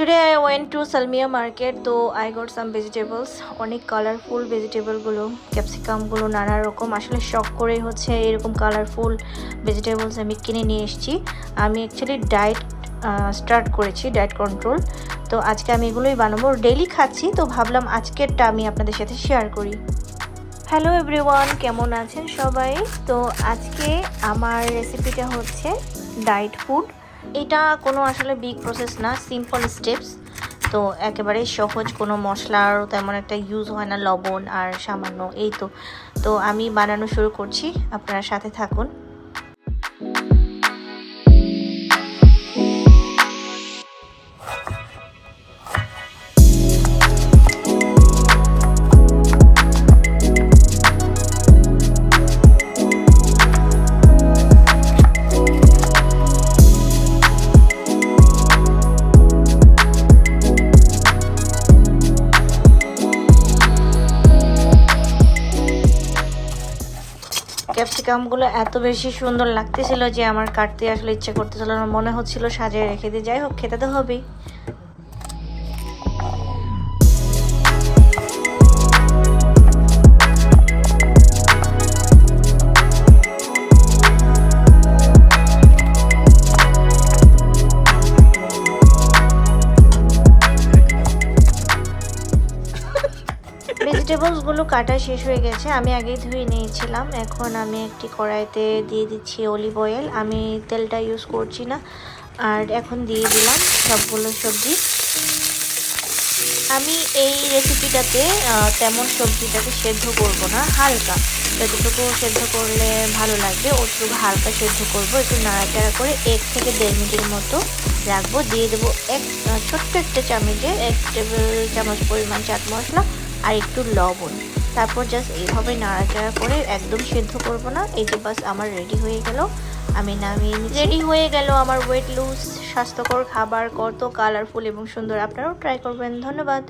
Today I went to Salmia market তো I got some vegetables, অনেক colourful ভেজিটেবলগুলো ক্যাপসিকামগুলো নানা রকম। আসলে শখ করে হচ্ছে এরকম কালারফুল ভেজিটেবলস আমি কিনে নিয়ে এসেছি। আমি অ্যাকচুয়ালি ডায়েট স্টার্ট করেছি ডায়েট কন্ট্রোল তো আজকে আমি এগুলোই বানাবো। ডেইলি খাচ্ছি, তো ভাবলাম আজকেরটা আমি আপনাদের সাথে শেয়ার করি। হ্যালো এভরিওয়ান কেমন আছেন সবাই? তো আজকে আমার রেসিপিটা হচ্ছে ডায়েট ফুড এটা কোনো আসলে বিগ প্রসেস না সিম্পল স্টেপস তো একেবারে সহজ, কোনো মশলারও তেমন একটা ইউজ হয় না, লবণ আর সামান্য, এই তো। তো আমি বানানো শুরু করছি, আপনারা সাথে থাকুন। ক্যাপসিকামগুলো এত বেশি সুন্দর লাগতেছিল যে আমার কাটতে আসলে ইচ্ছে করতেছিল না, মনে হচ্ছিল সাজিয়ে রেখে দিয়ে যাই হোক, খেতে তো হবেই। ভেজিটেবলসগুলো কাটা শেষ হয়ে গেছে, আমি আগেই ধুয়ে নিয়েছিলাম। এখন আমি একটি কড়াইতে দিয়ে দিচ্ছি অলিভ অয়েল আমি তেলটা ইউজ করছি না, আর এখন দিয়ে দিলাম সবগুলো সবজি। আমি এই রেসিপিটাতে তেমন সবজিটাকে সেদ্ধ করব না, হালকা। যতটুকু সেদ্ধ করলে ভালো লাগবে ওটুকু হালকা সেদ্ধ করব, একটু নাড়াচাড়া করে এক থেকে দেড় মিনিটের মতো রাখব। দিয়ে দেবো এক ছোট্ট একটা চামচে, এক টেবিল চামচ পরিমাণ চাট মশলা আর একটু লবণ। তারপর জাস্ট এইভাবে নাড়াচাড়া করে একদম সেদ্ধ করব না। এই যে বাস আমার রেডি হয়ে গেল। আমি নামিয়ে রেডি হয়ে গেল আমার ওয়েট লুজ স্বাস্থ্যকর খাবার, কত কালারফুল এবং সুন্দর। আপনারাও ট্রাই করবেন। ধন্যবাদ।